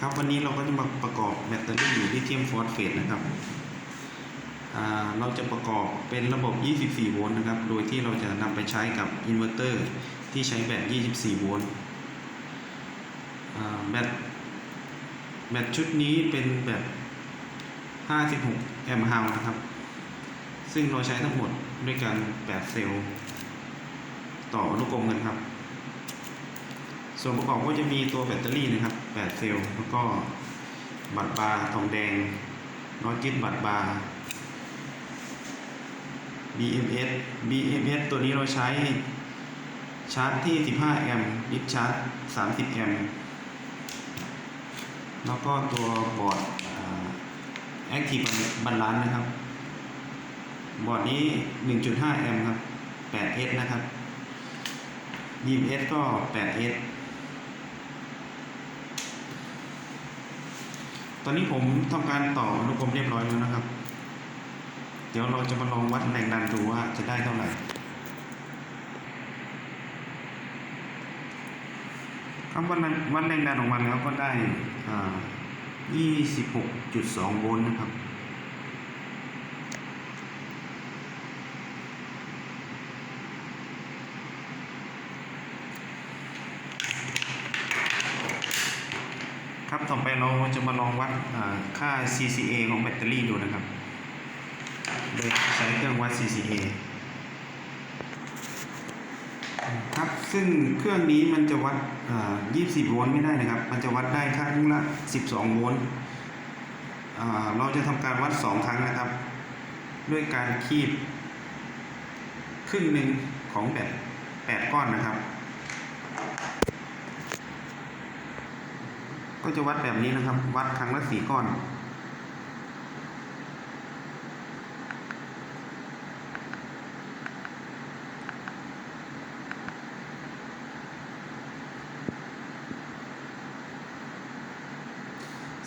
ครับวันนี้เราก็จะมาประกอบแบตเตอรี่ลิเธียมฟอสเฟตนะครับ เราจะประกอบเป็นระบบ 24 โวลต์นะครับ โดยที่เราจะนำไปใช้กับอินเวอร์เตอร์ที่ใช้แบต 24 โวลต์แบตแบตชุดนี้เป็นแบต 56 แอมป์ฮาวนะครับ ซึ่งเราใช้ทั้งหมดด้วยกัน 8 เซลล์ ต่ออนุกรมกันครับ ส่วนประกอบก็จะมีตัวแบตเตอรี่นะครับ 8 เซลล์ แล้วก็บัตรบาร์ทองแดงน็อตยึดบัตรบาร์ BMS BMS ตัวนี้เราใช้ชาร์จที่ 15 แอมป์ดิชาร์จ 30 แอมป์แล้วก็ตัวบอร์ด Active Balance นะครับ บอร์ดนี้ 1.5 แอมป์ครับ 8S นะครับ BMS ก็ 8S ตอนนี้ผมทำการต่ออนุกรมเรียบร้อยแล้วนะครับ เดี๋ยวเราจะมาลองวัดแรงดันดูว่าจะได้เท่าไหร่ครับวัดแรงวัดแรงดันของมาแล้วก็ได้อ่า26.2 โวลต์นะครับ ต่อไปเราจะมาลองวัดค่า CCA ของแบตเตอรี่ดูนะครับ โดยใช้เครื่องวัด CCA ครับ ซึ่งเครื่องนี้มันจะวัด 24 โวลต์ไม่ได้นะครับ มันจะวัดได้ครั้งละ 12 โวลต์เราจะทำการวัด 2 ครั้งนะครับ ด้วยการคีบ ครึ่งหนึ่งของแบต8ก้อนนะครับ ก็จะวัดแบบนี้นะครับ วัดครั้งละสี่ก้อน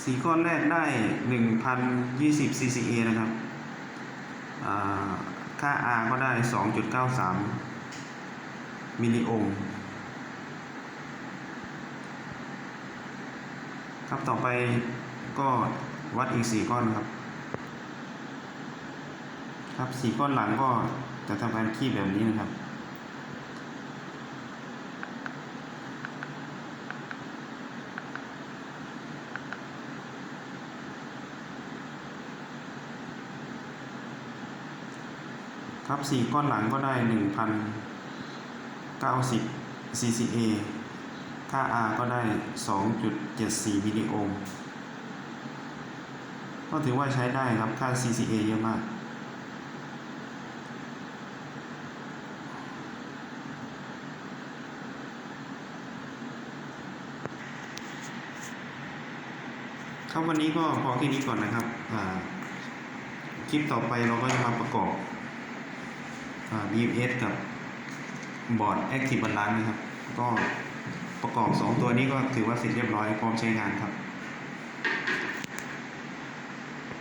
สี่ก้อนแรกได้หนึ่งพันยี่สิบ CCA นะครับค่า R ก็ได้สองจุดเก้าสามมิลลิโอห์ม ครับต่อไปก็วัดอีกสี่ก้อนครับ ครับสี่ก้อนหลังก็จะทำการคีบแบบนี้นะครับครับสี่ก้อนหลังก็ได้หนึ่งพันเก้าสิบ CCA ค่า R ก็ได้ 2.74 มิลลิโอห์มก็ถือว่าใช้ได้ครับ ค่า CCA เยอะมาก ครับวันนี้ก็พอแค่นี้ก่อนนะครับ คลิปต่อไปเราก็จะมาประกอบอ BMS กับบอร์ด Active Balance นะครับ ก็ ประกอบ 2 ตัวนี้ก็ถือว่าเสร็จเรียบร้อยพร้อมใช้งานครับ